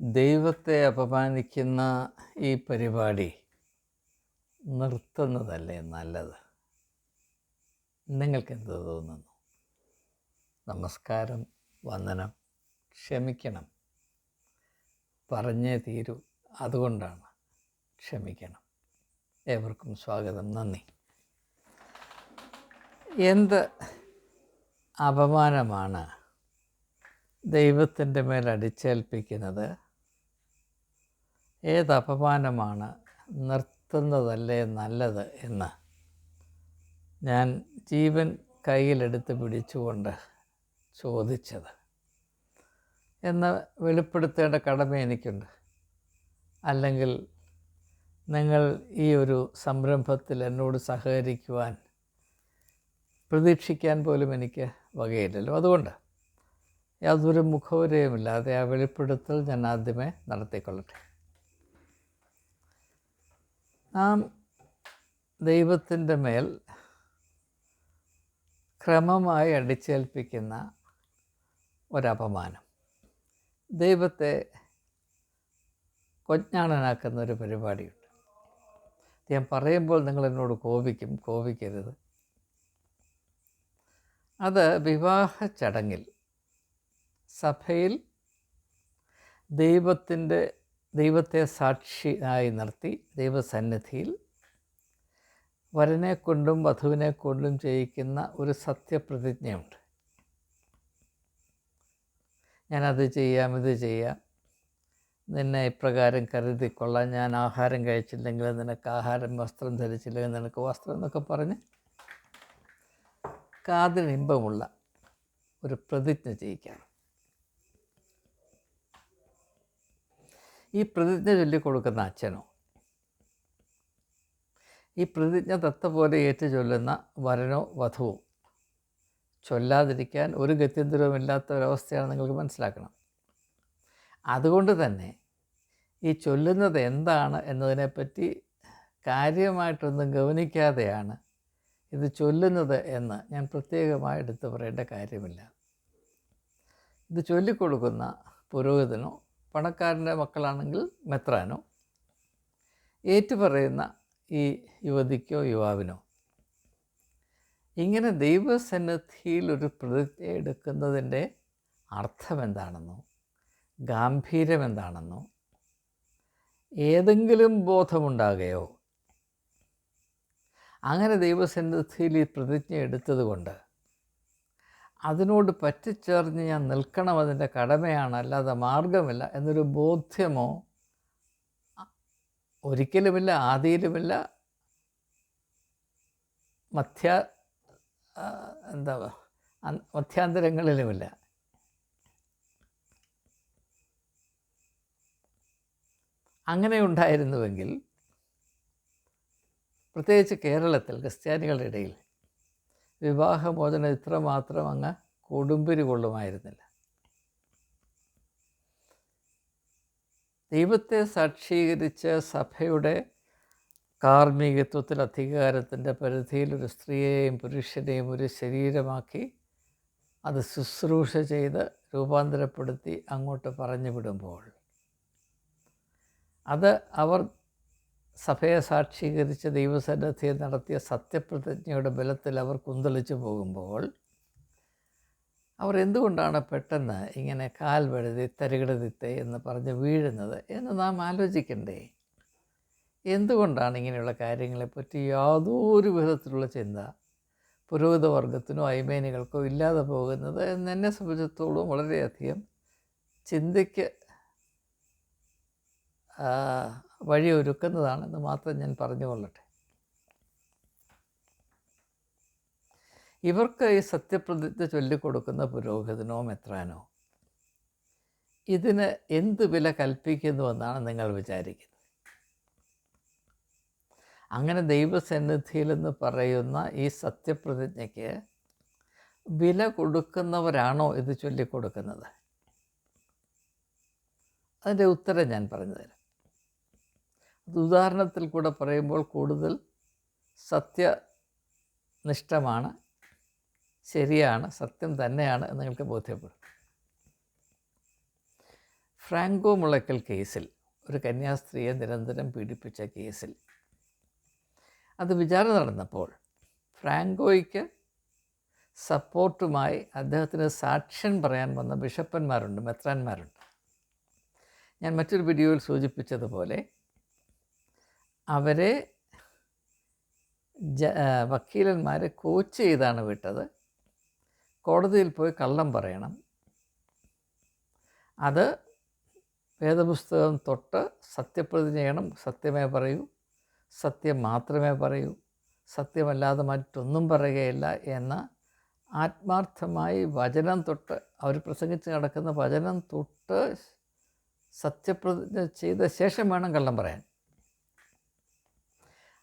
ദൈവത്തെ അപമാനിക്കുന്ന ഈ പരിപാടി നിർത്തുന്നതല്ലേ നല്ലത്? നിങ്ങൾക്കെന്ത് തോന്നുന്നു? നമസ്കാരം വന്ദനം ക്ഷമിക്കണം. പറഞ്ഞേ തീരൂ അതുകൊണ്ടാണ് ക്ഷമിക്കണം. ഏവർക്കും സ്വാഗതം നന്ദി. എന്ത് അപമാനമാണ് ദൈവത്തിന്റെ മേൽ അടിച്ചേൽപ്പിക്കുന്നത് ഏത് അപമാനമാണ് നിർത്തുന്നതല്ലേ നല്ലത് എന്ന് ഞാൻ ജീവൻ കയ്യിലെടുത്ത് പിടിച്ചുകൊണ്ട് ചോദിച്ചത്. എന്ന് വെളിപ്പെടുത്തേണ്ട കടമ എനിക്കുണ്ട്. അല്ലെങ്കിൽ നിങ്ങൾ ഈ ഒരു സംരംഭത്തിൽ എന്നോട് സഹകരിക്കുവാൻ പ്രതീക്ഷിക്കാൻ പോലും എനിക്ക് വകയില്ലല്ലോ. അതുകൊണ്ട് യാതൊരു മുഖവരയുമില്ലാതെ ആ വെളിപ്പെടുത്തൽ ഞാൻ ആദ്യമേ നടത്തിക്കൊള്ളട്ടെ. നാം ദൈവത്തിന്റെ മേൽ ക്രമമായി അടിച്ചേൽപ്പിക്കുന്ന ഒരപമാനം. ദൈവത്തെ കൊജ്ഞാണനാക്കുന്ന ഒരു പരിപാടിയുണ്ട്. ഞാൻ പറയുമ്പോൾ നിങ്ങൾ എന്നോട് കോപിക്കും കോപിക്കരുത്. അത് വിവാഹ ചടങ്ങിൽ സഭയിൽ ദൈവത്തിന്റെ ദൈവത്തെ സാക്ഷിയായി നിർത്തി ദൈവസന്നിധിയിൽ വരനെ കൊണ്ടും വധുവിനെ കൊണ്ടും ചെയ്യിക്കുന്ന ഒരു സത്യപ്രതിജ്ഞയുണ്ട്. ഞാനത് ചെയ്യാം ഇത് ചെയ്യാം. നിന്നെ ഇപ്രകാരം കരുതിക്കൊള്ളാം ഞാൻ ആഹാരം കഴിച്ചില്ലെങ്കിൽ നിനക്ക് ആഹാരം വസ്ത്രം ധരിച്ചില്ലെങ്കിൽ നിനക്ക് വസ്ത്രം എന്നൊക്കെ പറഞ്ഞ് കാതിന് ഇമ്പമുള്ള ഒരു പ്രതിജ്ഞ ചെയ്യിക്കാം ഈ പ്രതിജ്ഞ ചൊല്ലിക്കൊടുക്കുന്ന അച്ഛനോ? ഈ പ്രതിജ്ഞ തത്ത പോലെ ഏറ്റു ചൊല്ലുന്ന വരനോ വധുവോ? ചൊല്ലാതിരിക്കാൻ ഒരു ഗത്യന്തരവുമില്ലാത്ത ഒരവസ്ഥയാണ് നിങ്ങൾക്ക് മനസ്സിലാക്കണം. അതുകൊണ്ട് തന്നെ ഈ ചൊല്ലുന്നത് എന്താണ് എന്നതിനെപ്പറ്റി കാര്യമായിട്ടൊന്നും ഗവനിക്കാതെയാണ് ഇത് ചൊല്ലുന്നത് എന്ന് ഞാൻ പ്രത്യേകമായി എടുത്തു പറയേണ്ട കാര്യമില്ല. ഇത് ചൊല്ലിക്കൊടുക്കുന്ന പുരോഹിതനോ പണക്കാരന്റെ മക്കളാണെങ്കിൽ മെത്രാനോ. ഏറ്റുപറയുന്ന ഈ യുവതിക്കോ യുവാവിനോ. ഇങ്ങനെ ദൈവസന്നിധിയിൽ ഒരു പ്രതിജ്ഞ എടുക്കുന്നതിന്റെ അർത്ഥം എന്താണെന്നോ ഗാംഭീര്യം എന്താണെന്നോ ഏതെങ്കിലും ബോധമുണ്ടാകുകയോ അങ്ങനെ ദൈവസന്നിധിയിൽ ഈ പ്രതിജ്ഞ എടുത്തതുകൊണ്ട് അതിനോട് പറ്റിച്ചേർന്ന് ഞാൻ നിൽക്കണം അതിന്റെ കടമയാണ് അല്ലാതെ മാർഗമില്ല എന്നൊരു ബോധ്യമോ ഒരിക്കലുമില്ല ആദിയിലുമില്ല. മധ്യ എന്താ മധ്യാന്തരങ്ങളിലുമില്ല. അങ്ങനെ ഉണ്ടായിരുന്നുവെങ്കിൽ പ്രത്യേകിച്ച് കേരളത്തിൽ ക്രിസ്ത്യാനികളുടെ ഇടയിൽ വിവാഹമോചനം ഇത്രമാത്രം അങ്ങ് കൊടുമ്പിരി കൊള്ളുമായിരുന്നില്ല. ദൈവത്തെ സാക്ഷീകരിച്ച് സഭയുടെ കാർമ്മികത്വത്തിൽ അധികാരത്തിന്റെ പരിധിയിൽ ഒരു സ്ത്രീയെയും പുരുഷനെയും ഒരു ശരീരമാക്കി അത് ശുശ്രൂഷ ചെയ്ത് രൂപാന്തരപ്പെടുത്തി അങ്ങോട്ട് പറഞ്ഞു വിടുമ്പോൾ അത് അവർ സഭയെ സാക്ഷീകരിച്ച് ദൈവസന്നിധിയിൽ നടത്തിയ സത്യപ്രതിജ്ഞയുടെ ബലത്തിൽ അവർ കുന്തളിച്ചു പോകുമ്പോൾ അവർ എന്തുകൊണ്ടാണ് പെട്ടെന്ന് ഇങ്ങനെ കാൽ വഴുതി തരികിടതിത്തെ എന്ന് പറഞ്ഞ് വീഴുന്നത് എന്ന് നാം ആലോചിക്കണ്ടേ? എന്തുകൊണ്ടാണ് ഇങ്ങനെയുള്ള കാര്യങ്ങളെപ്പറ്റി യാതൊരു വിധത്തിലുള്ള ചിന്ത? പുരോഹിതവർഗത്തിനോ അയ്മേനികൾക്കോ ഇല്ലാതെ പോകുന്നത് എന്നെ സംബന്ധിച്ചിടത്തോളം വളരെയധികം ചിന്തയ്ക്ക് വഴിയൊരുക്കുന്നതാണെന്ന് മാത്രം ഞാൻ പറഞ്ഞുകൊള്ളട്ടെ. ഇവർക്ക് ഈ സത്യപ്രതിജ്ഞ ചൊല്ലിക്കൊടുക്കുന്ന പുരോഹിതനോ മെത്രാനോ ഇതിന് എന്ത് വില കൽപ്പിക്കുന്നുവെന്നാണ് നിങ്ങൾ വിചാരിക്കുന്നത്? അങ്ങനെ ദൈവസന്നിധിയിലെന്ന് പറയുന്ന ഈ സത്യപ്രതിജ്ഞയ്ക്ക് വില കൊടുക്കുന്നവരാണോ ഇത് ചൊല്ലിക്കൊടുക്കുന്നത്? അതിന്റെ ഉത്തരം ഞാൻ പറഞ്ഞു തരാം അത് ഉദാഹരണത്തിൽ കൂടെ പറയുമ്പോൾ കൂടുതൽ സത്യനിഷ്ഠമാണ് ശരിയാണ് സത്യം തന്നെയാണ് എന്ന് നിങ്ങൾക്ക് ബോധ്യപ്പെടും. ഫ്രാങ്കോ മുളയ്ക്കൽ കേസിൽ ഒരു കന്യാസ്ത്രീയെ നിരന്തരം പീഡിപ്പിച്ച കേസിൽ അത് വിചാരണ നടന്നപ്പോൾ ഫ്രാങ്കോയ്ക്ക് സപ്പോർട്ടുമായി അദ്ദേഹത്തിന് സാക്ഷ്യം പറയാൻ വന്ന ബിഷപ്പന്മാരുണ്ട് മെത്രാന്മാരുണ്ട്. ഞാൻ മറ്റൊരു വീഡിയോയിൽ സൂചിപ്പിച്ചതുപോലെ അവരെ ജ വക്കീലന്മാരെ കോച്ച് ചെയ്താണ് വിട്ടത്. കോടതിയിൽ പോയി കള്ളം പറയണം. അത് വേദപുസ്തകം തൊട്ട് സത്യപ്രതിജ്ഞ ചെയ്യണം. സത്യമേ പറയൂ. സത്യം മാത്രമേ പറയൂ. സത്യമല്ലാതെ മറ്റൊന്നും പറയുകയില്ല എന്ന ആത്മാർത്ഥമായി വചനം തൊട്ട് അവർ പ്രസംഗിച്ച് നടക്കുന്ന വചനം തൊട്ട് സത്യപ്രതിജ്ഞ ചെയ്ത ശേഷം വേണം കള്ളം പറയാൻ.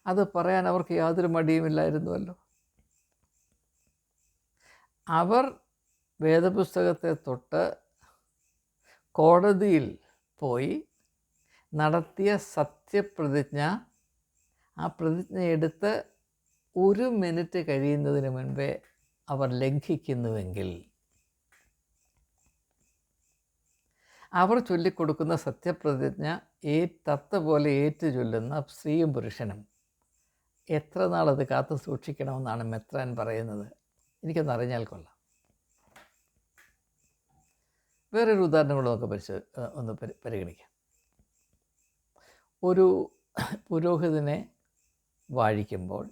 അത് പറയാൻ അവർക്ക് യാതൊരു മടിയുമില്ലായിരുന്നുവല്ലോ. അവർ വേദപുസ്തകത്തെ തൊട്ട് കോടതിയിൽ പോയി നടത്തിയ സത്യപ്രതിജ്ഞ ആ പ്രതിജ്ഞ എടുത്ത് ഒരു മിനിറ്റ് കഴിയുന്നതിന് മുൻപേ അവർ ലംഘിക്കുന്നുവെങ്കിൽ അവർ ചൊല്ലിക്കൊടുക്കുന്ന സത്യപ്രതിജ്ഞ ഏ തത്ത പോലെ ഏറ്റു ചൊല്ലുന്ന സ്ത്രീയും പുരുഷനും എത്ര നാളത് കാത്തു സൂക്ഷിക്കണമെന്നാണ് മെത്രാൻ പറയുന്നത്. എനിക്കൊന്ന് അറിഞ്ഞാൽ കൊള്ളാം. വേറൊരു ഉദാഹരണം നമുക്ക് പരിശോ ഒന്ന് പരിഗണിക്കാം. ഒരു പുരോഹിതനെ വാഴിക്കുമ്പോൾ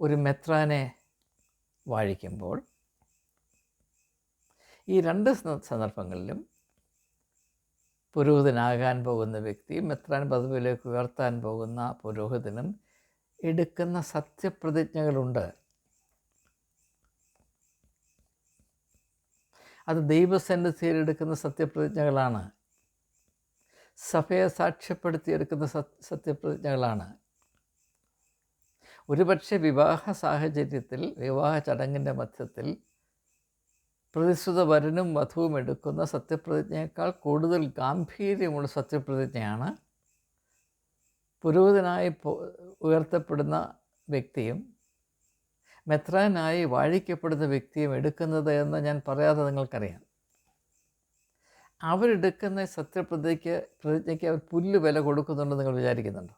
ഒരു മെത്രാനെ വാഴിക്കുമ്പോൾ ഈ രണ്ട് സന്ദർഭങ്ങളിലും പുരോഹിതനാകാൻ പോകുന്ന വ്യക്തി മെത്രാൻ പദവിയിലേക്ക് ഉയർത്താൻ പോകുന്ന പുരോഹിതനും എടുക്കുന്ന സത്യപ്രതിജ്ഞകളുണ്ട്. അത് ദൈവസന്നിധിയിൽ എടുക്കുന്ന സത്യപ്രതിജ്ഞകളാണ്. സഭയെ സാക്ഷ്യപ്പെടുത്തിയെടുക്കുന്ന സത്യപ്രതിജ്ഞകളാണ്. ഒരുപക്ഷെ വിവാഹ സാഹചര്യത്തിൽ വിവാഹ ചടങ്ങിന്റെ മധ്യത്തിൽ പ്രതിശ്രുത വരനും വധുവും എടുക്കുന്ന സത്യപ്രതിജ്ഞയേക്കാൾ കൂടുതൽ ഗാംഭീര്യമുള്ള സത്യപ്രതിജ്ഞയാണ് പുരോഹിതനായി ഉയർത്തപ്പെടുന്ന വ്യക്തിയും മെത്രാനായി വാഴിക്കപ്പെടുന്ന വ്യക്തിയും എടുക്കുന്നത് എന്ന് ഞാൻ പറയാതെ നിങ്ങൾക്കറിയാം. അവരെടുക്കുന്ന സത്യപ്രതിജ്ഞയ്ക്ക് പ്രതിജ്ഞയ്ക്ക് അവർ പുല്ല് വില കൊടുക്കുന്നുണ്ടെന്ന് നിങ്ങൾ വിചാരിക്കുന്നുണ്ടോ?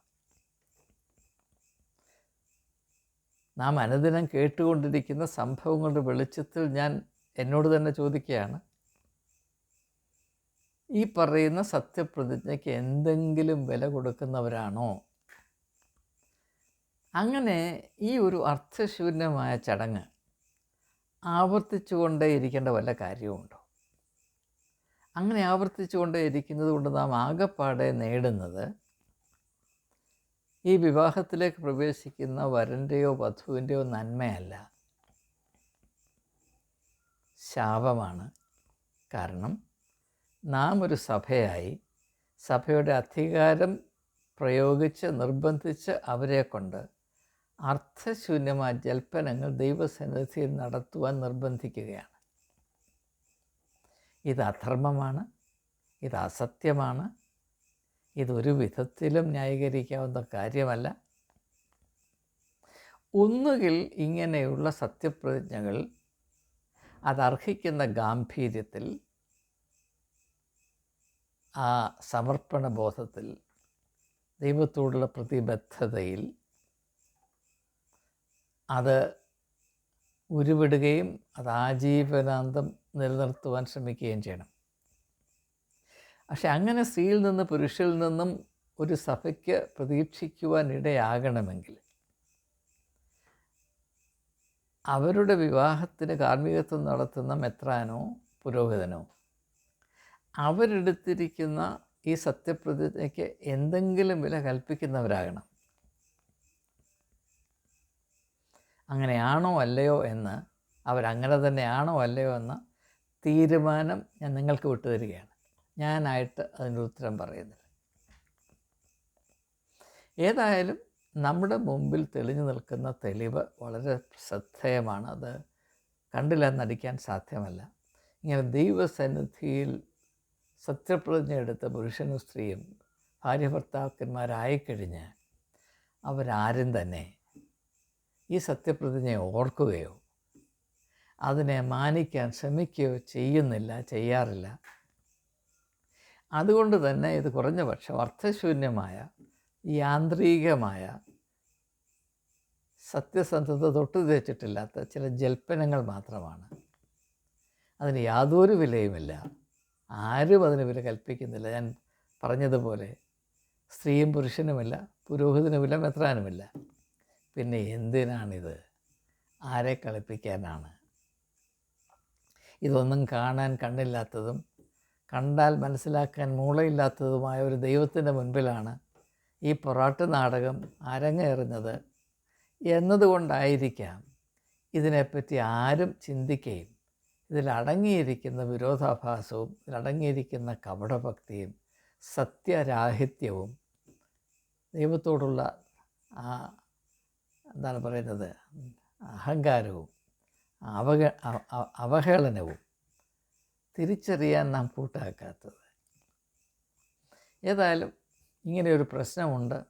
നാം അനുദിനം കേട്ടുകൊണ്ടിരിക്കുന്ന സംഭവങ്ങളുടെ വെളിച്ചത്തിൽ ഞാൻ എന്നോട് തന്നെ ചോദിക്കുകയാണ് ഈ പറയുന്ന സത്യപ്രതിജ്ഞയ്ക്ക് എന്തെങ്കിലും വില കൊടുക്കുന്നവരാണോ? അങ്ങനെ ഈ ഒരു അർത്ഥശൂന്യമായ ചടങ്ങ് ആവർത്തിച്ചുകൊണ്ടേ ഇരിക്കേണ്ട വല്ല കാര്യവുമുണ്ടോ? അങ്ങനെ ആവർത്തിച്ചുകൊണ്ടേ ഇരിക്കുന്നത് കൊണ്ട് നാം ആകെപ്പാടെ നേടുന്നത് ഈ വിവാഹത്തിലേക്ക് പ്രവേശിക്കുന്ന വരന്റെയോ വധുവിന്റെയോ നന്മയല്ല. ശാപമാണ് കാരണം നാം ഒരു സഭയായി സഭയുടെ അധികാരം പ്രയോഗിച്ച് നിർബന്ധിച്ച് അവരെ കൊണ്ട് അർത്ഥശൂന്യമായ ജൽപ്പനങ്ങൾ ദൈവസന്നിധിയിൽ നടത്തുവാൻ നിർബന്ധിക്കുകയാണ്. ഇത് അധർമ്മമാണ് ഇത് അസത്യമാണ് ഇതൊരു വിധത്തിലും ന്യായീകരിക്കാവുന്ന കാര്യമല്ല. ഒന്നുകിൽ ഇങ്ങനെയുള്ള സത്യപ്രതിജ്ഞകൾ അതർഹിക്കുന്ന ഗാംഭീര്യത്തിൽ ആ സമർപ്പണ ബോധത്തിൽ ദൈവത്തോടുള്ള പ്രതിബദ്ധതയിൽ അത് ഉരുവിടുകയും അത് ആജീവനാന്തം നിലനിർത്തുവാൻ ശ്രമിക്കുകയും ചെയ്യണം. പക്ഷെ അങ്ങനെ സ്ത്രീയിൽ നിന്ന് പുരുഷനിൽ നിന്നും ഒരു സഭയ്ക്ക് പ്രതീക്ഷിക്കുവാൻ ഇടയാകണമെങ്കിൽ അവരുടെ വിവാഹത്തിന് കാർമ്മികത്വം നടത്തുന്ന മെത്രാനോ പുരോഹിതനോ അവരെടുത്തിരിക്കുന്ന ഈ സത്യപ്രതിജ്ഞയ്ക്ക് എന്തെങ്കിലും വില കൽപ്പിക്കുന്നവരാകണം. അങ്ങനെയാണോ അല്ലയോ എന്ന് അവരങ്ങനെ തന്നെയാണോ അല്ലയോ എന്ന തീരുമാനം ഞാൻ നിങ്ങൾക്ക് വിട്ടുതരികയാണ്. ഞാനായിട്ട് അതിന്റെ ഉത്തരം പറയുന്നില്ല. ഏതായാലും നമ്മുടെ മുമ്പിൽ തെളിഞ്ഞു നിൽക്കുന്ന തെളിവ് വളരെ ശ്രദ്ധേയമാണ്. അത് കണ്ടില്ല നടിക്കാൻ സാധ്യമല്ല. ഇങ്ങനെ ദൈവസന്നിധിയിൽ സത്യപ്രതിജ്ഞ എടുത്ത പുരുഷനും സ്ത്രീയും ഭാര്യ ഭർത്താക്കന്മാരായിക്കഴിഞ്ഞ് അവരാരും തന്നെ ഈ സത്യപ്രതിജ്ഞയെ ഓർക്കുകയോ അതിനെ മാനിക്കാൻ ശ്രമിക്കുകയോ ചെയ്യുന്നില്ല ചെയ്യാറില്ല. അതുകൊണ്ട് തന്നെ ഇത് കുറഞ്ഞ പക്ഷം അർത്ഥശൂന്യമായ യാന്ത്രികമായ സത്യസന്ധത തൊട്ടു തേച്ചിട്ടില്ലാത്ത ചില ജൽപ്പനങ്ങൾ മാത്രമാണ്. അതിന് യാതൊരു വിലയുമില്ല. ആരും അതിന് വില കൽപ്പിക്കുന്നില്ല. ഞാൻ പറഞ്ഞതുപോലെ സ്ത്രീയും പുരുഷനുമില്ല പുരോഹിതനുമില്ല മെത്രാനുമില്ല. പിന്നെ എന്തിനാണിത്? ആരെ കളിപ്പിക്കാനാണ്? ഇതൊന്നും കാണാൻ കണ്ണില്ലാത്തതും കണ്ടാൽ മനസ്സിലാക്കാൻ മൂളയില്ലാത്തതുമായ ഒരു ദൈവത്തിന്റെ മുൻപിലാണ് ഈ പൊറാട്ട് നാടകം അരങ്ങേറുന്നത് എന്നതുകൊണ്ടായിരിക്കാം. ഇതിനെപ്പറ്റി ആരും ചിന്തിക്കുകയും ഇതിലടങ്ങിയിരിക്കുന്ന വിരോധാഭാസവും ഇതിലടങ്ങിയിരിക്കുന്ന കപടഭക്തിയും സത്യരാഹിത്യവും ദൈവത്തോടുള്ള ആ എന്താണ് പറയുന്നത് അഹങ്കാരവും അവഗ അവഹേളനവും തിരിച്ചറിയാൻ നാം കൂട്ടാക്കാത്തത്. ഏതായാലും ഇങ്ങനെയൊരു പ്രശ്നമുണ്ട്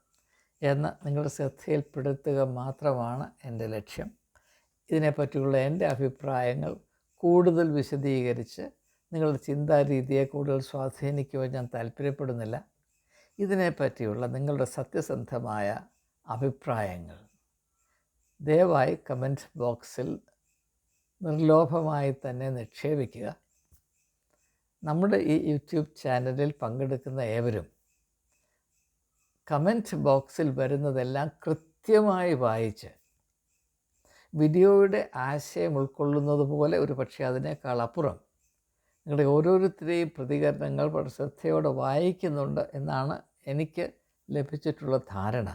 എന്ന് നിങ്ങളുടെ ശ്രദ്ധയിൽപ്പെടുത്തുക മാത്രമാണ് എന്റെ ലക്ഷ്യം. ഇതിനെപ്പറ്റിയുള്ള എന്റെ അഭിപ്രായങ്ങൾ കൂടുതൽ വിശദീകരിച്ച് നിങ്ങളുടെ ചിന്താരീതിയെ കൂടുതൽ സ്വാധീനിക്കുവാൻ ഞാൻ താല്പര്യപ്പെടുന്നില്ല. ഇതിനെപ്പറ്റിയുള്ള നിങ്ങളുടെ സത്യസന്ധമായ അഭിപ്രായങ്ങൾ ദയവായി കമന്റ് ബോക്സിൽ നിർലോഭമായി തന്നെ നിക്ഷേപിക്കുക. നമ്മുടെ ഈ യൂട്യൂബ് ചാനലിൽ പങ്കെടുക്കുന്ന ഏവരും കമന്റ് ബോക്സിൽ വരുന്നതെല്ലാം കൃത്യമായി വായിച്ച് വീഡിയോയുടെ ആശയം ഉൾക്കൊള്ളുന്നത് പോലെ ഒരു പക്ഷേ അതിനേക്കാൾ അപ്പുറം നിങ്ങളുടെ ഓരോരുത്തരെയും പ്രതികരണങ്ങൾ വളരെ ശ്രദ്ധയോടെ വായിക്കുന്നുണ്ട് എന്നാണ് എനിക്ക് ലഭിച്ചിട്ടുള്ള ധാരണ.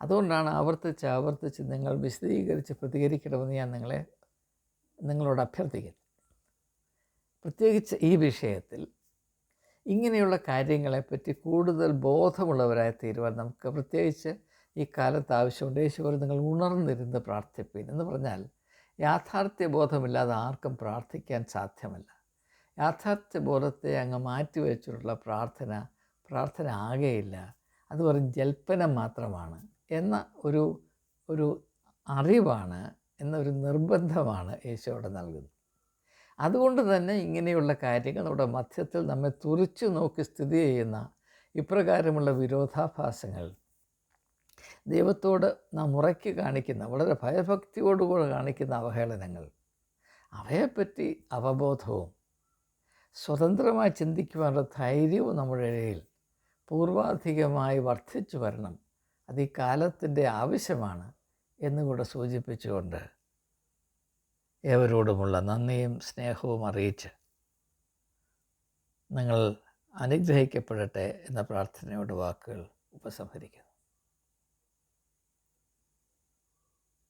അതുകൊണ്ടാണ് ആവർത്തിച്ച് ആവർത്തിച്ച് നിങ്ങൾ വിശദീകരിച്ച് പ്രതികരിക്കണമെന്ന് ഞാൻ നിങ്ങളെ നിങ്ങളോട് അഭ്യർത്ഥിക്കുന്നു. പ്രത്യേകിച്ച് ഈ വിഷയത്തിൽ ഇങ്ങനെയുള്ള കാര്യങ്ങളെപ്പറ്റി കൂടുതൽ ബോധമുള്ളവരായി തീരുവാൻ നമുക്ക് പ്രത്യേകിച്ച് ഈ കാലത്ത് ആവശ്യമുണ്ട്. യേശുവർ നിങ്ങൾ ഉണർന്നിരുന്ന് പ്രാർത്ഥിപ്പീൻ എന്ന് പറഞ്ഞാൽ യാഥാർത്ഥ്യ ബോധമില്ലാതെ ആർക്കും പ്രാർത്ഥിക്കാൻ സാധ്യമല്ല. യാഥാർത്ഥ്യ ബോധത്തെ അങ്ങ് മാറ്റിവെച്ചിട്ടുള്ള പ്രാർത്ഥന പ്രാർത്ഥന ആകെയില്ല അത് വെറും ജൽപ്പനം മാത്രമാണ് എന്ന ഒരു ഒരു അറിവാണ് എന്നൊരു നിർബന്ധമാണ് യേശു അവിടെ നൽകുന്നത്. അതുകൊണ്ട് തന്നെ ഇങ്ങനെയുള്ള കാര്യങ്ങൾ നമ്മുടെ മധ്യത്തിൽ നമ്മെ തുറിച്ചു നോക്കി സ്ഥിതി ചെയ്യുന്ന ഇപ്രകാരമുള്ള വിരോധാഭാസങ്ങൾ ദൈവത്തോട് നാം ഉറക്കി കാണിക്കുന്ന വളരെ ഭയഭക്തിയോടുകൂടെ കാണിക്കുന്ന അവഹേളനങ്ങൾ അവയെപ്പറ്റി അവബോധവും സ്വതന്ത്രമായി ചിന്തിക്കുവാനുള്ള ധൈര്യവും നമ്മുടെ ഇടയിൽ പൂർവാധികമായി വർദ്ധിച്ചു വരണം. അത് ഈ കാലത്തിന്റെ ആവശ്യമാണ് എന്നുകൂടെ സൂചിപ്പിച്ചുകൊണ്ട് ഏവരോടുമുള്ള നന്ദിയും സ്നേഹവും അറിയിച്ച് നിങ്ങൾ അനുഗ്രഹിക്കപ്പെടട്ടെ എന്ന പ്രാർത്ഥനയോട് വാക്കുകൾ ഉപസംഹരിക്കുന്നു.